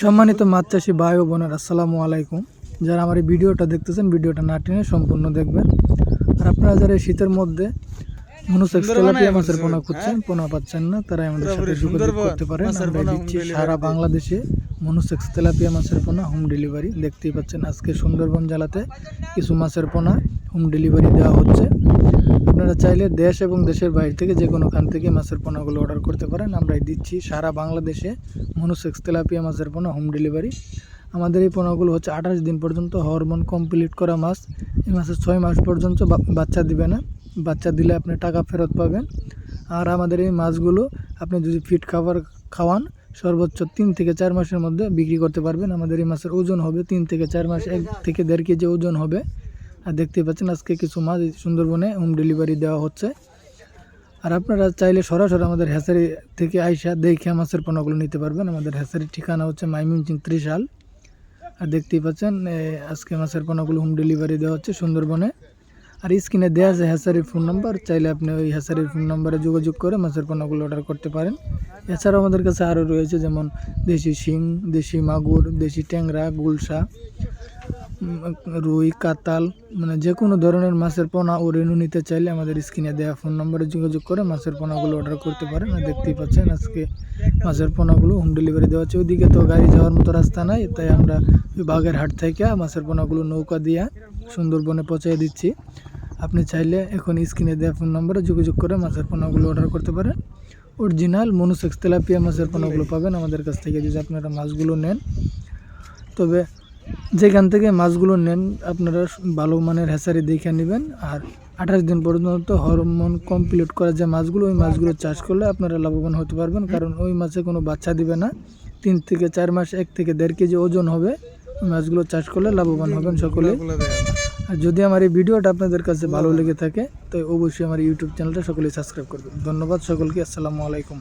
সম্মানিত মাছ চাষি ভাই ও বোনের আসসালামু আলাইকুম। যারা আমার এই ভিডিওটা দেখতেছেন ভিডিওটা না টেনে সম্পূর্ণ দেখবেন। আর আপনারা যারা এই শীতের মধ্যে মনুসেক্স তেলাপিয়া মাছের পোনা খুঁজছেন পোনা পাচ্ছেন না তারা আমাদের সাথে যোগাযোগ করতে পারেন। আমরা দিচ্ছি সারা বাংলাদেশে মনুসেক্স তেলাপিয়া মাছের পোনা হোম ডেলিভারি দেখতেই পাচ্ছেন। আজকে সুন্দরবন জেলাতে কিছু মাছের পোনা হোম ডেলিভারি দেওয়া হচ্ছে। আপনারা চাইলে দেশ এবং দেশের বাইরে থেকে যে কোনো খান থেকে মাছের পোনাগুলো অর্ডার করতে পারেন। আমরাই দিচ্ছি সারা বাংলাদেশে মনুসেক্স তেলাপিয়া মাছের পোনা, হোম ডেলিভারি। আমাদের এই পোনাগুলো হচ্ছে আঠাশ দিন পর্যন্ত হরমোন কমপ্লিট করা মাছ। এই মাছের ছয় মাস পর্যন্ত বাচ্চা দিবে না। বাচ্চা দিলে আপনি টাকা ফেরত পাবেন। আর আমাদের এই মাছগুলো আপনি যদি ফিট খাবার খাওয়ান, সর্বোচ্চ তিন থেকে চার মাসের মধ্যে বিক্রি করতে পারবেন। আমাদের এই মাছের ওজন হবে তিন থেকে চার মাস, এক থেকে দেড় কেজি ওজন হবে। আর দেখতেই পাচ্ছেন আজকে কিছু মাছ সুন্দরবনে হোম ডেলিভারি দেওয়া হচ্ছে। আর আপনারা চাইলে সরাসরি আমাদের হ্যাচারি থেকে আইসা দেখে মাছের পণ্যগুলো নিতে পারবেন। আমাদের হ্যাচারির ঠিকানা হচ্ছে মাইমিনচিং ত্রিশাল। আর দেখতেই পাচ্ছেন আজকে মাছের পণ্যগুলো হোম ডেলিভারি দেওয়া হচ্ছে সুন্দরবনে। আর স্ক্রিনে দেওয়া আছে হ্যাচারির ফোন নাম্বার, চাইলে আপনি ওই হ্যাচারির ফোন নাম্বারে যোগাযোগ করে মাছের পণ্যগুলো অর্ডার করতে পারেন। এছাড়াও আমাদের কাছে আরও রয়েছে যেমন দেশি শিং, দেশি মাগুর, দেশি ট্যাংরা, গুলশা রুই কাতাল মানে যে কোনো ধরনের মাছের পোনা ও রেনু নিতে চাইলে আমাদের স্ক্রিনে দেওয়া ফোন নম্বরে যোগাযোগ করে মাছের পোনাগুলো অর্ডার করতে পারেন। আর দেখতেই পাচ্ছেন আজকে মাছের পোনাগুলো হোম ডেলিভারি দেওয়া হচ্ছে ওইদিকে তো গাড়ি যাওয়ার মতো রাস্তা নাই, তাই আমরা ওই বাগেরহাট থেকে মাছের পোনাগুলো নৌকা দিয়ে সুন্দরবনে পৌঁছে দিচ্ছি। আপনি চাইলে এখন স্ক্রিনে দেওয়া ফোন নম্বরে যোগাযোগ করে মাছের পোনাগুলো অর্ডার করতে পারেন। অরিজিনাল মনুসেক্স তেলাপিয়া মাছের পোনাগুলো পাবেন আমাদের কাছ থেকে যদি আপনারা মাছগুলো নেন। তবে যেখান থেকে মাছগুলো নেন, আপনারা ভালো মানের হ্যাচারি দেখে নেবেন। আর আঠাশ দিন পর্যন্ত হরমোন কমপ্লিট করা যে মাছগুলো, ওই মাছগুলো চাষ করলে আপনারা লাভবান হতে পারবেন। কারণ ওই মাছে কোনো বাচ্চা দিবে না। তিন থেকে চার মাস, এক থেকে দেড় কেজি ওজন হবে। ওই মাছগুলো চাষ করলে লাভবান হবেন সকলে আর যদি আমার এই ভিডিওটা আপনাদের কাছে ভালো লেগে থাকে তো অবশ্যই আমার ইউটিউব চ্যানেলটা সকলেই সাবস্ক্রাইব করবেন। ধন্যবাদ সকলকে, আসসালামু আলাইকুম।